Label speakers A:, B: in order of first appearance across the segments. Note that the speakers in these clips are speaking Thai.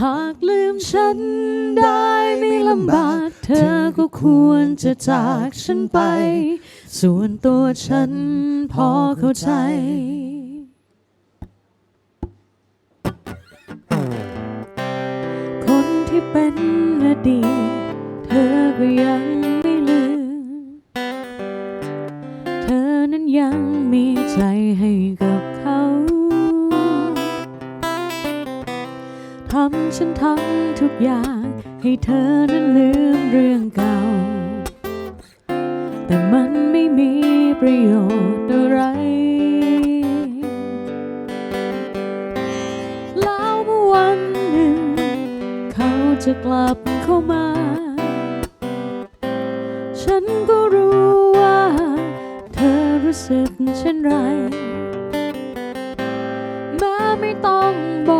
A: หากลืมฉันได้ไม่ลำบาก เธอก็ควรจะจากฉันไป ส่วนตัวฉันพอเข้าใจ คนที่เป็นอดีตเธอก็ยังไม่ลืม เธอนั้นยังมีใจให้กับำฉันทำทุกอย่าง ให้เธอนั้นลืมเรื่องเก่า แต่มันไม่มีประโยชน์อะไร แล้วเมื่อวันหนึ่ง เขาจะกลับเข้ามา ฉันก็รู้ว่า เธอรู้สึกเช่นไร แม้ไม่ต้องบอก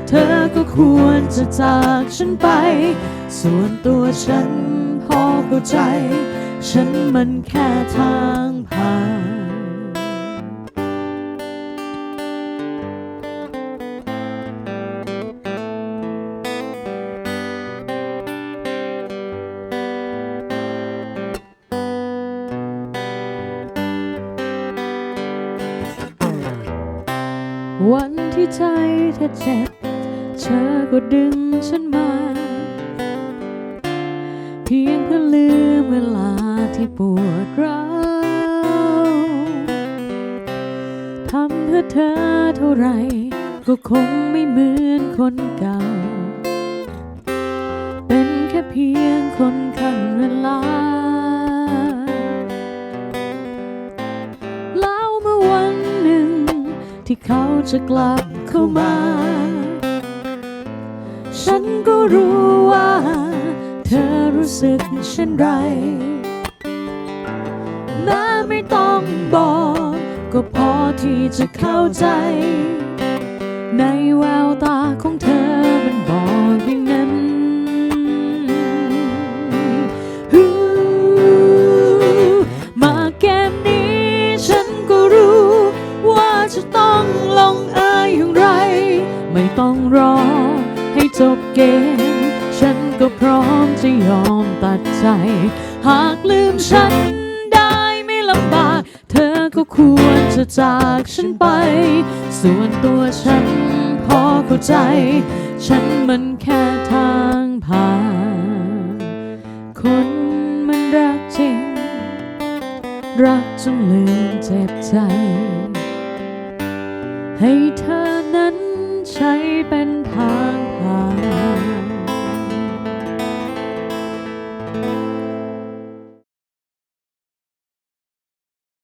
A: เธอก็ควรจะจากฉันไป ส่วนตัวฉันพอเข้าใจ ฉันมันแค่ทางผ่านวันที่ใจเธอเจ็บ เธอก็ดึงฉันมา เพียงเพื่อลืมเวลาที่ปวดร้าวทำเพื่อเธอเท่าไร ก็คงไม่เหมือนคนเก่า เป็นแค่เพียงคนขันเวลาแล้วเมื่อวันหนึ่งที่เขาจะกลับเข้ามา ฉันก็รู้ว่า เธอรู้สึกเช่นไรแม้ไม่ต้องบอก ก็พอที่จะเข้าใจ ในแววตาของเธอมันบอกอย่างนั้น มาแก้มนี้ฉันก็รู้ ว่าจะต้องลงเอยอย่างไร ไม่ต้องรอ จบเกม ฉันก็พร้อมจะยอมตัดใจ หากลืมฉันได้ไม่ลำบาก เธอก็ควรจะจากฉันไป ส่วนตัวฉันพอเข้าใจ ฉันมันแค่ทางผ่าน คนมันรักจริง รักจนลืมเจ็บใจ ให้เธอนั้นใช้เป็นทาง